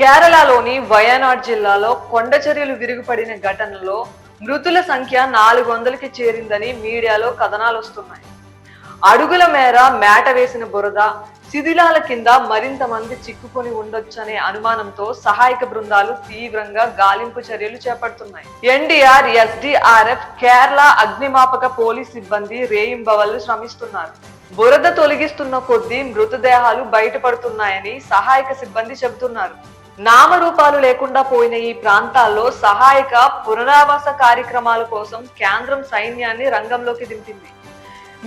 కేరళలోని వయనాడ్ జిల్లాలో కొండ చర్యలు విరుగుపడిన ఘటనలో మృతుల సంఖ్య నాలుగు వందలకి చేరిందని మీడియాలో కథనాలు వస్తున్నాయి. అడుగుల మేర మేట వేసిన బురద శిథిలాల కింద మరింత మంది చిక్కుకొని ఉండొచ్చనే అనుమానంతో సహాయక బృందాలు తీవ్రంగా గాలింపు చర్యలు చేపడుతున్నాయి. ఎన్డీఆర్ ఎస్డిఆర్ఎఫ్ కేరళ అగ్నిమాపక పోలీస్ సిబ్బంది రేయింబవళ్ళు శ్రమిస్తున్నారు. బురద తొలగిస్తున్న కొద్దీ మృతదేహాలు బయటపడుతున్నాయని సహాయక సిబ్బంది చెబుతున్నారు. నామరూపాలు లేకుండా పోయిన ఈ ప్రాంతాల్లో సహాయక పునరావాస కార్యక్రమాల కోసం కేంద్రం సైన్యాన్ని రంగంలోకి దింపింది.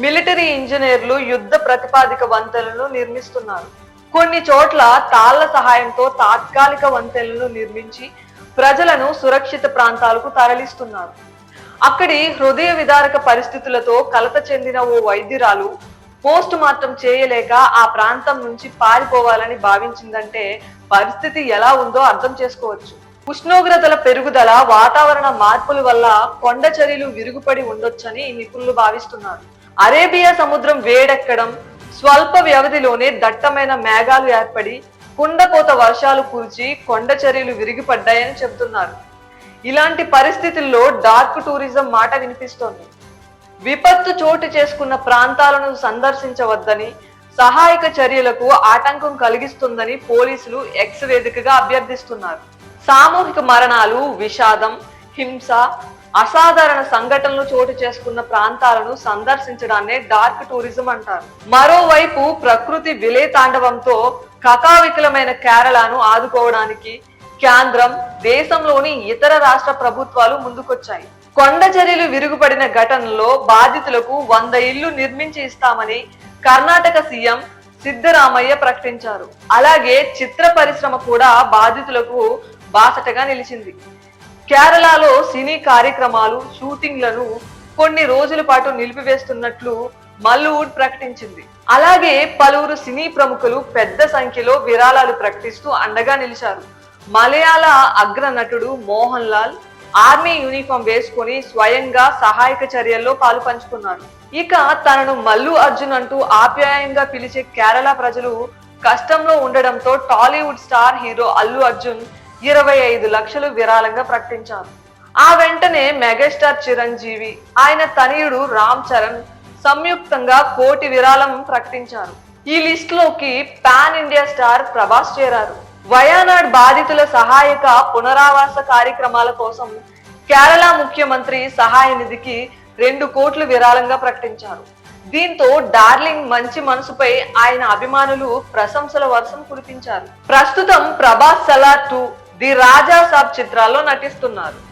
మిలిటరీ ఇంజనీర్లు యుద్ధ ప్రతిపాదిక వంతెనలను నిర్మిస్తున్నారు. కొన్ని చోట్ల తాళ్ళ సహాయంతో తాత్కాలిక వంతెనలను నిర్మించి ప్రజలను సురక్షిత ప్రాంతాలకు తరలిస్తున్నారు. అక్కడి హృదయ విదారక పరిస్థితులతో కలత చెందిన ఓ వైద్యురాలు పోస్ట్ మార్టం చేయలేక ఆ ప్రాంతం నుంచి పారిపోవాలని భావించిందంటే పరిస్థితి ఎలా ఉందో అర్థం చేసుకోవచ్చు. ఉష్ణోగ్రతల పెరుగుదల వాతావరణ మార్పుల వల్ల కొండ చర్యలు విరుగుపడి ఉండొచ్చని నిపుణులు భావిస్తున్నారు. అరేబియా సముద్రం వేడెక్కడం స్వల్ప వ్యవధిలోనే దట్టమైన మేఘాలు ఏర్పడి కుండపోత వర్షాలు కురిచి కొండ చర్యలు విరిగిపడ్డాయని చెబుతున్నారు. ఇలాంటి పరిస్థితుల్లో డార్క్ టూరిజం మాట వినిపిస్తోంది. విపత్తు చోటు చేసుకున్న ప్రాంతాలను సందర్శించవద్దని సహాయక చర్యలకు ఆటంకం కలిగిస్తుందని పోలీసులు ఎక్స్ వేదికగా అభ్యర్థిస్తున్నారు. సామూహిక మరణాలు విషాదం హింస అసాధారణ సంఘటనలు చోటు చేసుకున్న ప్రాంతాలను సందర్శించడాన్నే డార్క్ టూరిజం అంటారు. మరోవైపు ప్రకృతి విలేతాండవంతో కకావికలమైన కేరళను ఆదుకోవడానికి కేంద్రం దేశంలోని ఇతర రాష్ట్ర ప్రభుత్వాలు ముందుకొచ్చాయి. కొండ చర్యలు విరుగుపడిన ఘటనలో బాధితులకు వంద ఇళ్ళు నిర్మించి ఇస్తామని కర్ణాటక సీఎం సిద్ధరామయ్య ప్రకటించారు. అలాగే చిత్ర పరిశ్రమ కూడా బాధితులకు బాసటగా నిలిచింది. కేరళలో సినీ కార్యక్రమాలు షూటింగ్లను కొన్ని రోజుల పాటు నిలిపివేస్తున్నట్లు మల్లూడ్ ప్రకటించింది. అలాగే పలువురు సినీ ప్రముఖులు పెద్ద సంఖ్యలో విరాళాలు ప్రకటిస్తూ అండగా నిలిచారు. మలయాళ అగ్ర నటుడు మోహన్ లాల్ ఆర్మీ యూనిఫామ్ వేసుకొని స్వయంగా సహాయక చర్యల్లో పాలు పంచుకున్నారు ఇక తనను మల్లు అర్జున్ అంటూ ఆప్యాయంగా పిలిచే కేరళ ప్రజలు కష్టంలో ఉండడంతో Tollywood star hero Allu Arjun ఇరవై ఐదు లక్షలు విరాళంగా ప్రకటించారు. ఆ వెంటనే మెగాస్టార్ చిరంజీవి ఆయన తనయుడు రామ్ చరణ్ సంయుక్తంగా కోటి విరాళం ప్రకటించారు. ఈ లిస్ట్లోకి పాన్ ఇండియా స్టార్ ప్రభాస్ చేరారు. వయానాడ్ బాధితుల సహాయక పునరావాస కార్యక్రమాల కోసం కేరళ ముఖ్యమంత్రి సహాయ నిధికి రెండు కోట్లు విరాళంగా ప్రకటించారు. దీంతో డార్లింగ్ మంచి మనసుపై ఆయన అభిమానులు ప్రశంసల వర్షం కురిపించారు. ప్రస్తుతం ప్రభాస్ సలార్ టూ ది రాజా సాబ్ చిత్రాల్లో నటిస్తున్నారు.